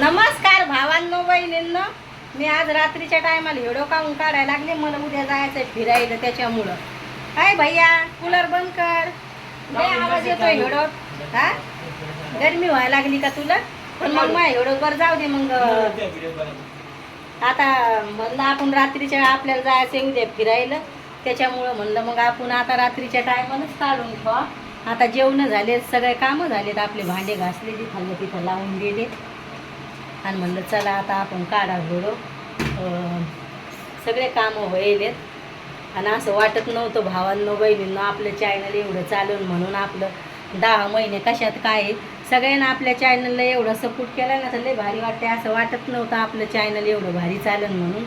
नमस्कार भावांनो बहिणींनो मी आज रात्रीच्या टायमाला व्हिडिओ काढून काढायला लागले. मला उद्या जायचंय फिरायला त्याच्यामुळं. काय भैया कूलर बंद कर. आवाज येतोय व्हिडिओ हा? गरमी व्हायला लागली का तुला? पण मग माझ्या व्हिडिओ वर जाऊ दे मग. आता म्हणलं आपण रात्रीच्या आपल्याला जायचं उद्या फिरायला. त्याच्यामुळं म्हणलं मग आपण आता रात्रीच्या टायमालाच काढून ठेवा. आता जेवण झाले सगळे कामं झालेत. आपले भांडे घासले तिथं तिथं लावून दिले आणि म्हणलं चला आता आपण काढा घोडो. सगळे कामं व्हायलेत. आणि असं वाटत नव्हतं भावांनो बहिणींनो आपलं चॅनल एवढं चालून म्हणून आपलं दहा महिने कशात काय आहे. सगळ्यांना आपल्या चॅनलला एवढा सपोर्ट केला ना तर लय भारी वाटते असं वाटत नव्हतं आपलं चॅनल एवढं भारी चालन म्हणून.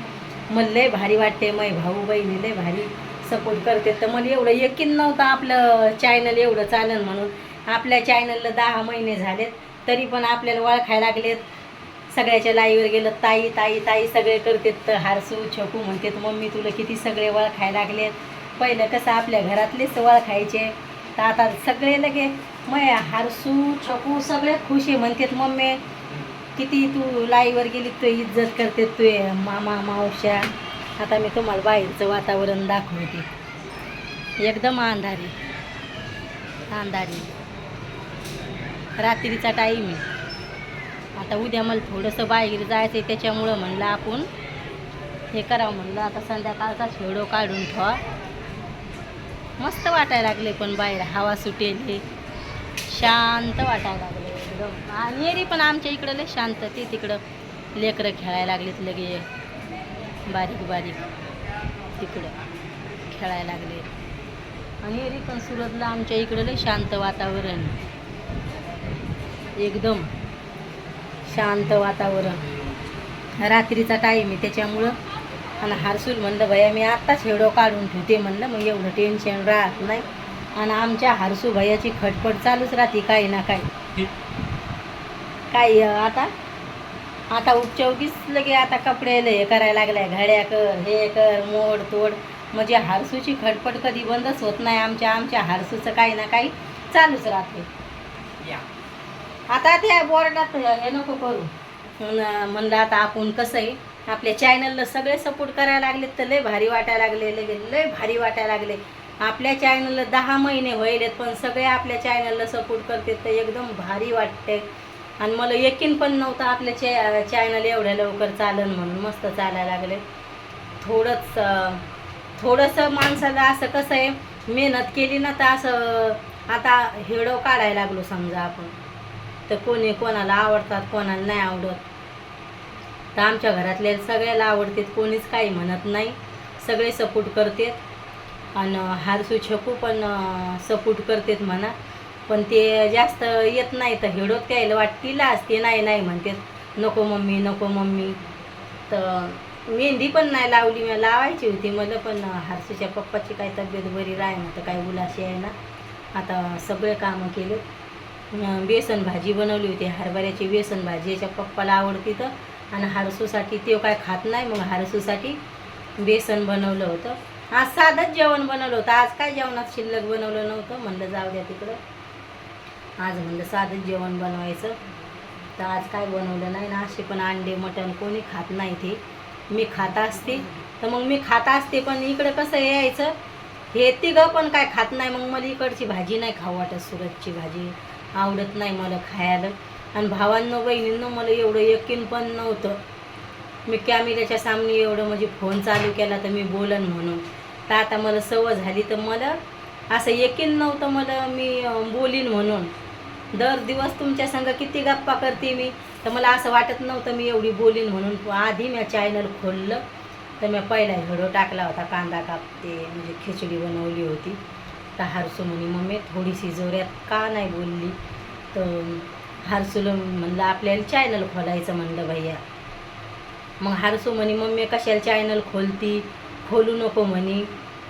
मला लय भारी वाटते मै भाऊ बहिणी लय भारी सपोर्ट करते तर मला एवढं यकीन नव्हतं आपलं चॅनल एवढं चालन म्हणून. आपल्या चॅनलला दहा महिने झालेत तरी पण आपल्याला ओळखायला लागलेत. सगळ्याच्या लाईवर गेलं ताई ताई ताई सगळे करतेत तर हारसू छकू म्हणतात मम्मी तुला किती सगळे ओळखायला लागलेत. पहिलं कसं आपल्या घरातलेच ओळखायचे तर आता सगळे लगे मग हारसू छकू सगळे खुश आहे म्हणतात मम्मी. किती तू लाईवर गेली तू इज्जत करते तू मामा मावश्या. आता मी तुम्हाला बाहेरचं वातावरण दाखवते. एकदम अंधारी. अंधारी. रात्रीचा टाईम आहे. आता उद्या मला थोडंसं बाहेर जायचं आहे त्याच्यामुळं म्हणलं आपण हे करावं म्हणलं. आता संध्याकाळचा शेडो काढून ठेवा. मस्त वाटायला लागले पण बाहेर हवा सुटेली. शांत वाटायला लागले एकदम. आणि एरी पण आमच्या इकडं लय शांत ते तिकडं. लेकरं खेळायला लागलेत लगे. बारीक बारीक. तिकडं खेळायला लागले. आणि एरी पण सुरतला आमच्या इकडं लय शांत वातावरण. एकदम. शांत वातावरण. रात्रीचा टाईम आहे त्याच्यामुळं आणि हारसूल म्हणलं भैया मी आत्ताच हेडो काढून ठेवते म्हणलं. मग एवढं टेन्शन राहत नाही. आणि आमच्या हारसू भैयाची खटपट चालूच राहते काही ना काही. काही आता आता उपचौकीच लगे आता कपडे हे करायला लागल्या. घड्या कर हे कर मोड तोड. म्हणजे हारसूची खटपट कधी बंदच होत नाही. आमच्या आमच्या हारसूचं काही ना काही चालूच राहते. आता त्या बोर्डात हे नको करू. म्हणलं आता आपण कसं आहे आपल्या चॅनलला सगळे सपोर्ट करायला लागले तर लय भारी वाटायला लागले लगे लय भारी वाटायला लागले. आपल्या चॅनलला दहा महिने व्हायलेत पण सगळे आपल्या चॅनलला सपोर्ट करते तर एकदम भारी वाटते आणि मला यकीन पण नव्हतं आपल्या चॅ चॅनल एवढ्या लवकर चालन म्हणून मस्त चालायला लागले. थोडंच थोडंसं माणसाला असं कसं आहे मेहनत केली ना तर असं आता हिडो काढायला लागलो समजा आपण. तर कोणी कोणाला आवडतात कोणाला नाही आवडत. तर आमच्या घरातल्या सगळ्याला आवडतात कोणीच काही म्हणत नाही. सगळे सपोर्ट करतात. आणि हारसू छकू पण सपोर्ट करतात म्हणा. पण ते जास्त येत नाही तर हेडोत त्याला वाटतीलाच ते नाही नाही म्हणतात. नको मम्मी नको मम्मी. तर मेहंदी पण नाही लावली मी लावायची होती मला पण हारसूच्या पप्पाची काही तब्येत बरी राही ना तर काही उलाशी आहे ना. आता सगळे कामं केले. बेसन भाजी बनवली होती. हरभऱ्याची बेसन भाजी याच्या पप्पाला आवडती तर. आणि हारसूसाठी ते काय खात नाही मग हारसूसाठी बेसन बनवलं होतं. आज साधंच जेवण बनवलं होतं. आज काय जेवणात शिल्लक बनवलं नव्हतं. म्हणलं जाऊ द्या तिकडं. आज म्हणलं साधंच जेवण बनवायचं. तर आज काय बनवलं नाही ना असे पण अंडे मटण कोणी खात नाही ते. मी खात असते. तर मग मी खात असते पण इकडं कसं यायचं? हे तिघं पण काय खात नाही. मग मला इकडची भाजी नाही खाऊ वाटत सुरतची भाजी. आवडत नाही मला खायला. आणि भावांनो बहिणींनो मला एवढं यकीन पण नव्हतं. मी कॅमेऱ्याच्या सामने एवढं म्हणजे फोन चालू केला तर मी बोलन म्हणून. तर आता मला सवय झाली तर मला असं यकीन नव्हतं मला मी बोलीन म्हणून. दर दिवस तुमच्या संग किती गप्पा करते मी. तर मला असं वाटत नव्हतं मी एवढी बोलीन म्हणून. आधी मी चॅनल खोललं. तर मी पहिला व्हिडिओ टाकला होता कांदा कापते म्हणजे खिचडी बनवली होती. तर हारसू म्हणे मम्मी थोडीशी जोऱ्यात का नाही बोलली? तर हारसूला म्हणलं आपल्याला चॅनल खोलायचं म्हणलं भैया. मग हारसू म्हणे मम्मी कशाला चॅनल खोलती? खोलू नको म्हणे.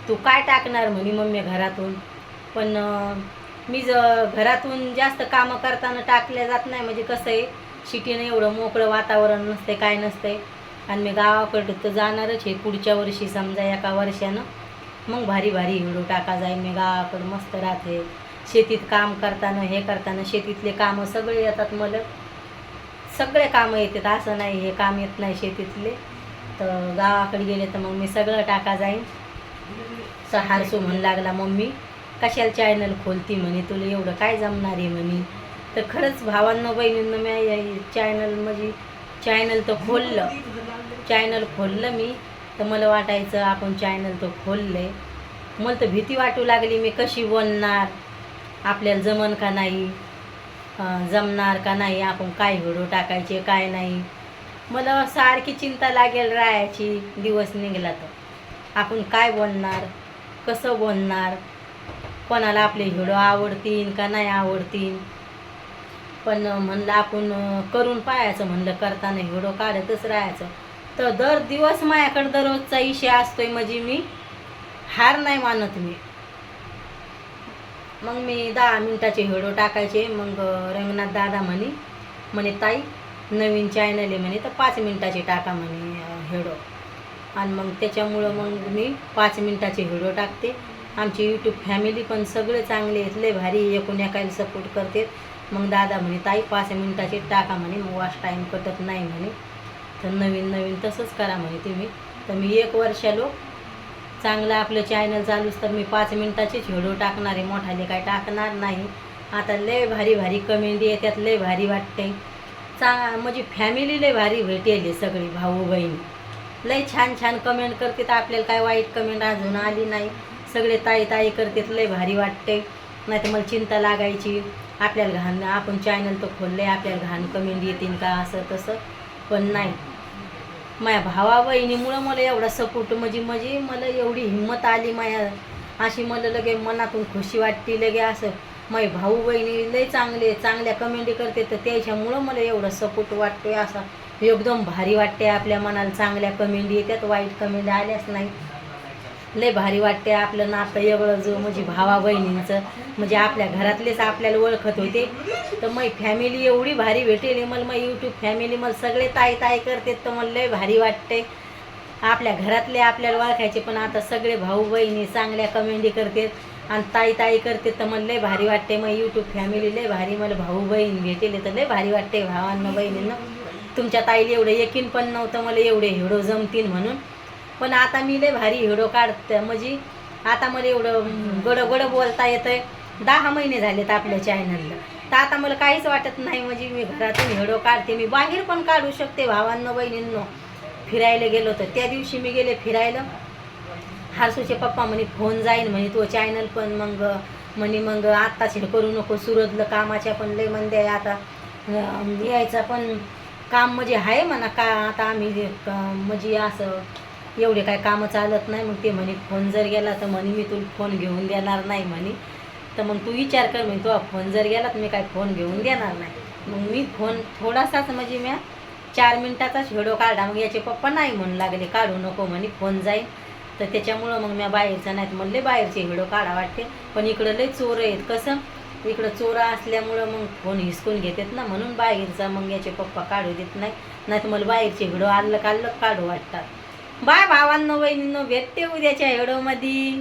तू काय टाकणार म्हणे मम्मी घरातून? पण मी ज घरातून जास्त कामं करताना टाकल्या जात नाही. म्हणजे कसं आहे सिटीनं एवढं मोकळं वातावरण नसते काय नसते आणि मी गावाकडं तर जाणारच हे पुढच्या वर्षी समजा एका वर्षानं. मग भारी भारी हिडू टाका जाईन मी गावाकडं मस्त राहते. शेतीत काम करताना हे करताना शेतीतले कामं सगळे येतात मला. सगळे कामं येतात असं नाही हे काम येत नाही शेतीतले. तर गावाकडे गेले तर मग मी सगळं टाका जाईन. स हारसू म्हणू लागला मम्मी कशाला चॅनल खोलती म्हणे तुला एवढं काय जमणार आहे म्हणे. तर खरंच भावांना बहिणींना मी चॅनल म्हणजे चॅनल तर खोललं. चॅनल खोललं मी. तर मला वाटायचं आपण चॅनल तर खोलले मला तर भीती वाटू लागली मी कशी बोलणार? आपल्याला जमन का नाही? जमणार का नाही? आपण काय व्हिडिओ टाकायचे काय नाही? मला सारखी चिंता लागेल राहायची. दिवस निघला तर. आपण काय बोलणार? कसं बोलणार? कोणाला आपले व्हिडिओ आवडतील का नाही आवडतील? पण म्हणलं आपण करून पाहायचं. म्हणलं करताना व्हिडिओ काढतच राहायचं. तर दर दिवस माझ्याकडं दररोजचा इशे असतोय म्हणजे मी हार नाही मानत मी. मग मी दहा मिनटाचे व्हिडिओ टाकायचे मग रंगनाथ दादा म्हणे म्हणे ताई नवीन चॅनल आहे म्हणे तर पाच मिनटाचे टाका म्हणे अं, व्हिडिओ. आणि मग त्याच्यामुळं मग मी पाच मिनटाचे व्हिडिओ टाकते. आमची यूट्यूब फॅमिली पण सगळे चांगले आहेत लय भारी एकूण एकाला सपोर्ट करते. मग दादा म्हणे ताई पाच मिनटाचे टाका म्हणे मग वाच टाईम कटत नाही म्हणे. तर नवीन नवीन तसंच करा म्हणे तुम्ही. तर मी एक वर्षालो चांगलं आपलं चॅनल चालूच तर मी पाच मिनटाचेच व्हिडिओ टाकणार आहे. मोठाले काय टाकणार नाही. आता लय भारी भारी कमेंट येतात लय भारी वाटते चा म्हणजे फॅमिली लय भारी भेटेल सगळी भाऊ बहीण. लय छान छान कमेंट करते तर आपल्याला काय वाईट कमेंट अजून आली नाही. सगळे ताई ताई करतात लय भारी वाटते नाही तर मला चिंता लागायची. आपल्याला घाण आपण चॅनल तर खोलले आपल्याला घाण कमेंट येतील का असं तसं. पण नाही. माझ्या भावा बहिणीमुळं मला एवढा सपोर्ट म्हणजे म्हणजे मला एवढी हिंमत आली माझ्या अशी मला लगे मनातून खुशी वाटते लगे असं. माझे भाऊ बहिणी लय चांगले चांगल्या कमेंटी करते तर त्याच्यामुळं मला एवढा सपोर्ट वाटतोय असा. एकदम भारी वाटते आपल्या मनाला चांगल्या कमेंटी येतात वाईट कमेंट आल्याच नाही लय भारी वाटते आपलं नातं एवढं जो म्हणजे भावा बहिणींचं. म्हणजे आपल्या घरातलेच आपल्याला ओळखत होते. तर मग फॅमिली एवढी भारी भेटेल मला मग यूट्यूब फॅमिली मला सगळे ताई ताई करते तर मला लय भारी वाटते आपल्या घरातले आपल्याला ओळखायचे पण आता सगळे भाऊ बहिणी चांगल्या कमेंटी करते आणि ताई ताई करते तर मला लय भारी वाटते मग यूट्यूब फॅमिली लय भारी मला भाऊ बहीण भेटेल तर लय भारी वाटते भावांना बहिणींना. तुमच्या ताईला एवढं यकीन पण नव्हतं मला एवढे हिडो जमतील म्हणून. पण आता मी लय भारी हिडो काढते म्हणजे आता मला एवढं गडं गडं बोलता येतंय. दहा महिने झालेत आपल्या चॅनलला तर आता मला काहीच वाटत नाही म्हणजे मी घरातून हिडो काढते. मी बाहेर पण काढू शकते भावांनो बहिणींनो. फिरायला गेलो तर त्या दिवशी मी गेले फिरायला. हारसूचे पप्पा म्हणे फोन जाईल म्हणे तो चॅनल पण मग म्हणे मग आत्ताच हे करू नको सुरतलं कामाच्या पण लय म्हणते आहे आता. यायचा पण काम म्हणजे आहे म्हणा का आता आम्ही म्हणजे असं एवढे काय कामं चालत नाही. मग ते म्हणे फोन जर गेला तर म्हणे मी तुला फोन घेऊन देणार नाही म्हणे. तर मग तू विचार कर म्हणे तुझा फोन जर गेला तर मी काय फोन घेऊन देणार नाही. मग मी फोन थोडासाच म्हणजे मी चार मिनिटाचाच व्हिडिओ काढला. मग याचे पप्पा नाही म्हणू लागले काढू नको म्हणे फोन जाईल तर त्याच्यामुळं मग मी बाहेरचा नाही तर म्हणले बाहेरचे व्हिडिओ काढा वाटते. पण इकडं लय चोर आहेत. कसं? इकडं चोरं असल्यामुळं मग फोन हिसकून घेतात ना म्हणून बाहेरचा मग याचे पप्पा काढू देत नाही नाही तर मला बाहेरचे व्हिडिओ आल्लक काढलं काढू वाटतात. बाय भावांनो बहिणींनो भेटते उद्याच्या व्हिडिओमध्ये